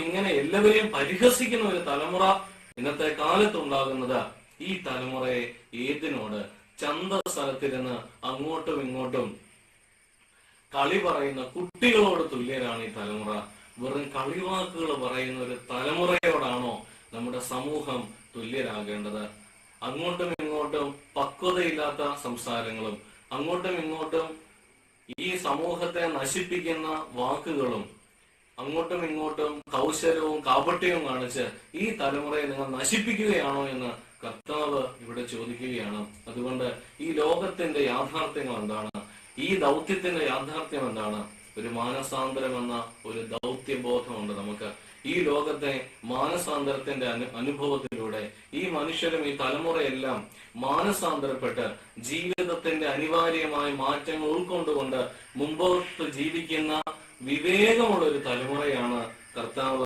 ഇങ്ങനെ എല്ലാവരെയും പരിഹസിക്കുന്ന ഒരു തലമുറ ഇന്നത്തെ കാലത്തുണ്ടാകുന്നത് ഈ തലമുറയെ ഏതിനോട്? ചന്ത സ്ഥലത്തിരുന്ന് അങ്ങോട്ടും ഇങ്ങോട്ടും കളി പറയുന്ന കുട്ടികളോട് തുല്യരാണ് ഈ തലമുറ. വെറും കളിവാക്കുകൾ പറയുന്ന ഒരു തലമുറയോടാണോ നമ്മുടെ സമൂഹം തുല്യരാകേണ്ടത്? അങ്ങോട്ടും ഇങ്ങോട്ടും പക്വതയില്ലാത്ത സംസാരങ്ങളും അങ്ങോട്ടും ഇങ്ങോട്ടും ഈ സമൂഹത്തെ നശിപ്പിക്കുന്ന വാക്കുകളും അങ്ങോട്ടും ഇങ്ങോട്ടും കൗശലവും കാപട്യവും കാണിച്ച് ഈ തലമുറയെ നിങ്ങൾ നശിപ്പിക്കുകയാണോ എന്ന് കർത്താവ് ഇവിടെ ചോദിക്കുകയാണ്. അതുകൊണ്ട് ഈ ലോകത്തിന്റെ യാഥാർത്ഥ്യങ്ങൾ എന്താണ്? ഈ ദൗത്യത്തിന്റെ യാഥാർത്ഥ്യം എന്താണ്? ഒരു മാനസാന്തരം എന്ന ഒരു ദൗത്യബോധമുണ്ട് നമുക്ക്. ഈ ലോകത്തെ മാനസാന്തരത്തിന്റെ അനു അനുഭവത്തിലൂടെ ഈ മനുഷ്യരും ഈ തലമുറയെല്ലാം മാനസാന്തരപ്പെട്ട് ജീവിതത്തിന്റെ അനിവാര്യമായ മാറ്റങ്ങൾ ഉൾക്കൊണ്ടുകൊണ്ട് മുമ്പോട്ട് ജീവിക്കുന്ന വിവേകമുള്ള ഒരു തലമുറയാണ് കർത്താവ്.